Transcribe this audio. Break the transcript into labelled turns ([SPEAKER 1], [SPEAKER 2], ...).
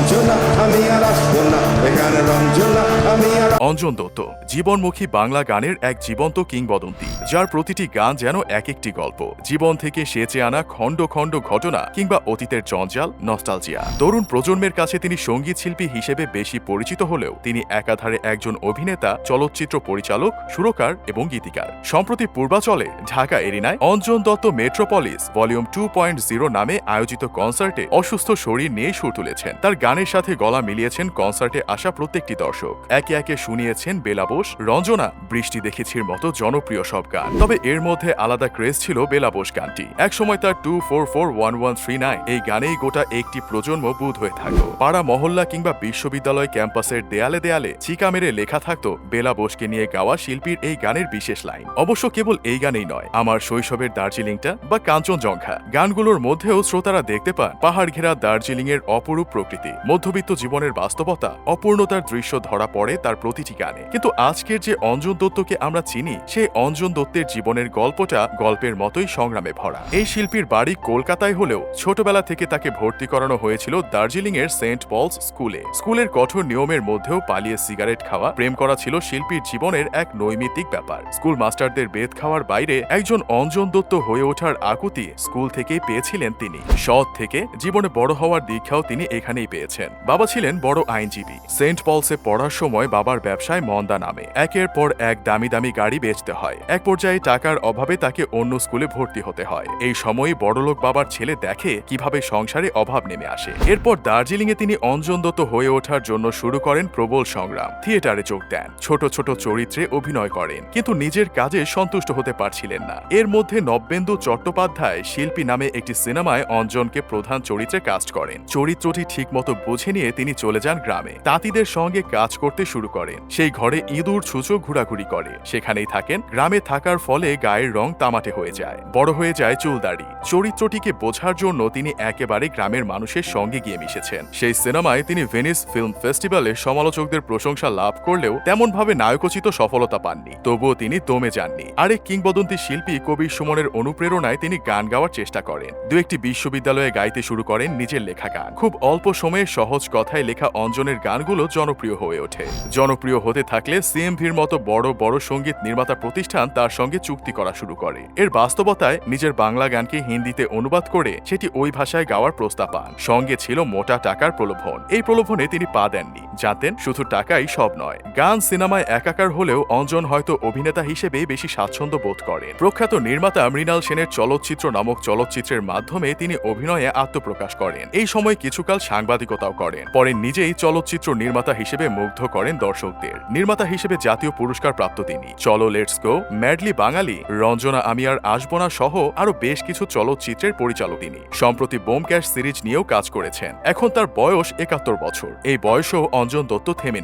[SPEAKER 1] রঞ্জনা আমি আর আসব না। এখানে রঞ্জনা আমি আর
[SPEAKER 2] অঞ্জন দত্ত, জীবনমুখী বাংলা গানের এক জীবন্ত কিংবদন্তি, যার প্রতিটি গান যেন এক একটি গল্প, জীবন থেকে সেচে আনা খণ্ড খণ্ড ঘটনা কিংবা অতীতের জঞ্জাল নস্টালজিয়া। তরুণ প্রজন্মের কাছে তিনি সংগীত শিল্পী হিসেবে বেশি পরিচিত হলেও তিনি একাধারে একজন অভিনেতা, চলচ্চিত্র পরিচালক, সুরকার এবং গীতিকার। সম্প্রতি পূর্বাচলে Dhaka এরিনায় Anjan Dutt metropolis volume two point zero নামে আয়োজিত কনসার্টে অসুস্থ শরীর নিয়ে সুর তুলেছেন। তার গানের সাথে গলা মিলিয়েছেন কনসার্টে আসা প্রত্যেকটি দর্শক। একে একে শুনিয়েছেন বেলাবোস রঞ্জনা, বৃষ্টি দেখেছির মতো জনপ্রিয় সব গান। তবে এর মধ্যে আলাদা ক্রেজ ছিল বেলাবোস গানটি। একসময় তার two four four one one three nine. এই গানেই গোটা একটি প্রজন্ম বুধ হয়ে থাকতো। পাড়া মহল্লা কিংবা বিশ্ববিদ্যালয় ক্যাম্পাসের দেয়ালে দেয়ালে চিকা মেরে লেখা থাকতো বেলা বোসকে নিয়ে গাওয়া শিল্পীর এই গানের বিশেষ লাইন। অবশ্য কেবল এই গানেই নয়, আমার শৈশবের দার্জিলিংটা বা কাঞ্চনজঙ্ঘা। গানগুলোর মধ্যেও শ্রোতারা দেখতে পান পাহাড় ঘেরা দার্জিলিং এর অপরূপ প্রকৃতি। মধ্যবিত্ত জীবনের বাস্তবতা, অপূর্ণতার দৃশ্য ধরা পড়ে তার প্রতিটি গানে। কিন্তু আজকের যে অঞ্জন দত্তকে আমরা চিনি, সেই অঞ্জন দত্তের জীবনের গল্পটা গল্পের মতোই সংগ্রামে ভরা। এই শিল্পীর বাড়ি কলকাতায় হলেও ছোটবেলা থেকে তাকে ভর্তি করানো হয়েছিল দার্জিলিং এর সেন্ট পলস স্কুলে। স্কুলের কঠোর নিয়মের মধ্যেও পালিয়ে সিগারেট খাওয়া, প্রেম করা ছিল শিল্পীর জীবনের এক নৈমিত্তিক ব্যাপার। স্কুল মাস্টারদের বেদ খাওয়ার বাইরে একজন অঞ্জন দত্ত হয়ে ওঠার আকুতি স্কুল থেকেই পেয়েছিলেন তিনি। সৎ থেকে জীবনে বড় হওয়ার দীক্ষাও তিনি এখানেই পেয়েছেন। বাবা ছিলেন বড় আইনজীবী। সেন্ট পলসে পড়ার সময় বাবার ব্যবসায় মন্দা নামে। একের পর এক দামি দামি গাড়ি বেচতে হয়। এক পর্যায়ে টাকার অভাবে তাকে অন্য স্কুলে ভর্তি হতে হয়। এই সময়ই বড়লোক বাবার ছেলে দেখে কীভাবে সংসারে অভাব নেমে আসে। এরপর দার্জিলিং এ তিনি অঞ্জন দত্ত হয়ে ওঠার জন্য শুরু করেন প্রবল সংগ্রাম। থিয়েটারে যোগ দেন। ছোট ছোট চরিত্রে অভিনয় করেন। কিন্তু নিজের কাজে সন্তুষ্ট হতে পারছিলেন না। এর মধ্যে নব্যেন্দু চট্টোপাধ্যায় শিল্পী নামে একটি সিনেমায় অঞ্জনকে প্রধান চরিত্রে কাস্ট করেন। চরিত্রটি ঠিকমতো বুঝে নিয়ে তিনি চলে যান গ্রামে। তাঁতিদের সঙ্গে কাজ করতে শুরু করেন। সেই ঘরে ইঁদুর ছুঁচো ঘোরাঘুরি করে। সেখানেই থাকেন। গ্রামে থাকার ফলে গায়ের রং তামাটে হয়ে যায়। বড় হয়ে যায় চুলদাড়ি। চরিত্রটিকে বোঝার জন্য তিনি একেবারে গ্রামের মানুষের সঙ্গে গিয়ে মিশেছেন। সেই সিনেমায় তিনি ভেনিস ফিল্ম ফেস্টিভ্যালে সমালোচকদের প্রশংসা লাভ করলেও তেমনভাবে নায়কোচিত সফলতা পাননি। তবুও তিনি দমে যাননি। আরেক কিংবদন্তি শিল্পী কবি সুমনের অনুপ্রেরণায় তিনি গান গাওয়ার চেষ্টা করেন। দু একটি বিশ্ববিদ্যালয়ে গাইতে শুরু করেন নিজের লেখা গান। খুব অল্প সময়ে সহজ কথায় লেখা অঞ্জনের গানগুলো জনপ্রিয় হয়ে ওঠে। জনপ্রিয় হতে থাকলে সিএমভির মতো বড় বড় সংগীত নির্মাতা প্রতিষ্ঠান তার সঙ্গে চুক্তি করা শুরু করে। এর বাস্তবতায় নিজের বাংলা গানকে হিন্দিতে অনুবাদ করে সেটি ওই ভাষায় গাওয়ার প্রস্তাব পান। সঙ্গে ছিল মোটা টাকার প্রলোভন। এই প্রলোভনে তিনি পা দেননি। জানতেন, শুধু টাকাই সব নয়, গান সিনেমায় একাকার হলেও অঞ্জন হয়তো অভিনেতা হিসেবে বেশি স্বাচ্ছন্দ্য বোধ করেন। প্রখ্যাত নির্মাতা মৃণাল সেনের চলচ্চিত্র নামক চলচ্চিত্রের মাধ্যমে তিনি অভিনয়ে আত্মপ্রকাশ করেন। এই সময় কিছুকাল সাংবাদিকতাও করেন। পরে নিজেই চলচ্চিত্র নির্মাতা হিসেবে মুগ্ধ করেন দর্শকদের নির্মাতা হিসেবে জাতীয় পুরস্কার প্রাপ্ত তিনি। চলো let's go madly Bangali, Ranjana আমি আর আসব না সহ আরও বেশ কিছু চলচ্চিত্রের পরিচালক তিনি। সম্প্রতি বোম ক্যাশ সিরিজ নিয়েও কাজ করেছেন। এখন তার বয়স একাত্তর বছর। এই বয়সেও অঞ্জন দত্ত থেমে নেই।